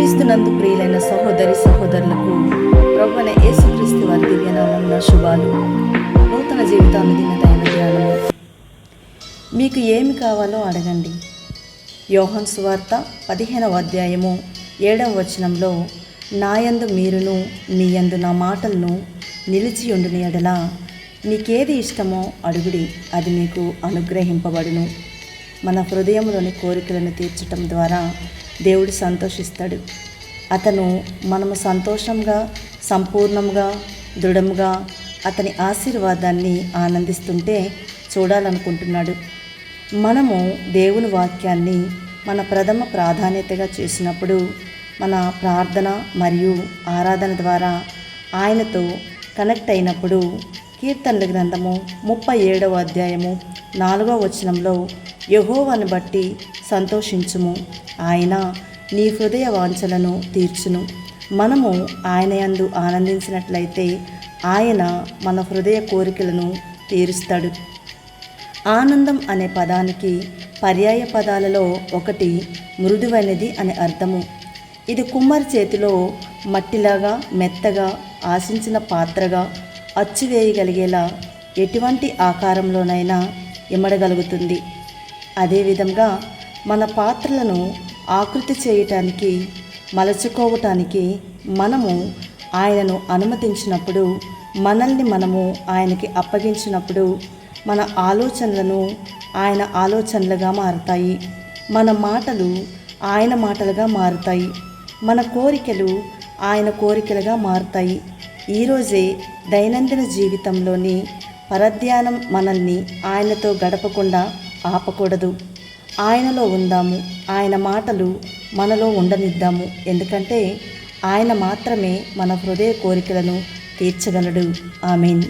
క్రీస్తునందు ప్రియులైన సహోదరి సహోదరులకు ప్రభువైన యేసుక్రీస్తు వారి దివ్యనామం శుభాలు. నూతన జీవితాన్ని దినదైన ధ్యానము మీకు ఏమి కావాలో అడగండి. యోహన్ సువార్త పదిహేనవ అధ్యాయము ఏడవ వచనంలో నాయందు మీరును మీయందు నా మాటలను నిలిచి ఉండుని ఎడల మీకేది ఇష్టమో అడుగుడి అది మీకు అనుగ్రహింపబడును. మన హృదయంలోని కోరికలను తీర్చటం ద్వారా దేవుడు సంతోషిస్తాడు. అతను మనము సంతోషంగా సంపూర్ణంగా దృఢంగా అతని ఆశీర్వాదాన్ని ఆనందిస్తుంటే చూడాలనుకుంటున్నాడు. మనము దేవుని వాక్యాన్ని మన ప్రథమ ప్రాధాన్యతగా చేసినప్పుడు మన ప్రార్థన మరియు ఆరాధన ద్వారా ఆయనతో కనెక్ట్ అయినప్పుడు కీర్తనల గ్రంథము ముప్పై ఏడవ అధ్యాయము నాలుగవ వచనంలో యహోవను బట్టి సంతోషించుము. ఆయన నీ హృదయ వాంఛలను తీర్చును. మనము ఆయన యందు ఆనందించినట్లయితే ఆయన మన హృదయ కోరికలను తీరుస్తాడు. ఆనందం అనే పదానికి పర్యాయ పదాలలో ఒకటి మృదువైనది అనే అర్థము. ఇది కుమ్మరి చేతిలో మట్టిలాగా మెత్తగా ఆశించిన పాత్రగా అచ్చువేయగలిగేలా ఎటువంటి ఆకారంలోనైనా ఇమ్మడగలుగుతుంది. అదేవిధంగా మన పాత్రలను ఆకృతి చేయటానికి మలచుకోవటానికి మనము ఆయనను అనుమతించినప్పుడు మనల్ని మనము ఆయనకి అప్పగించినప్పుడు మన ఆలోచనలను ఆయన ఆలోచనలుగా మారుతాయి. మన మాటలు ఆయన మాటలుగా మారుతాయి. మన కోరికలు ఆయన కోరికలుగా మారుతాయి. ఈరోజే దైనందిన జీవితంలోని పరధ్యానం మనల్ని ఆయనతో గడపకుండా ఆపకూడదు. ఆయనలో ఉందాము. ఆయన మాటలు మనలో ఉండనిద్దాము. ఎందుకంటే ఆయన మాత్రమే మన హృదయ కోరికలను తీర్చగలడు. ఆమెన్.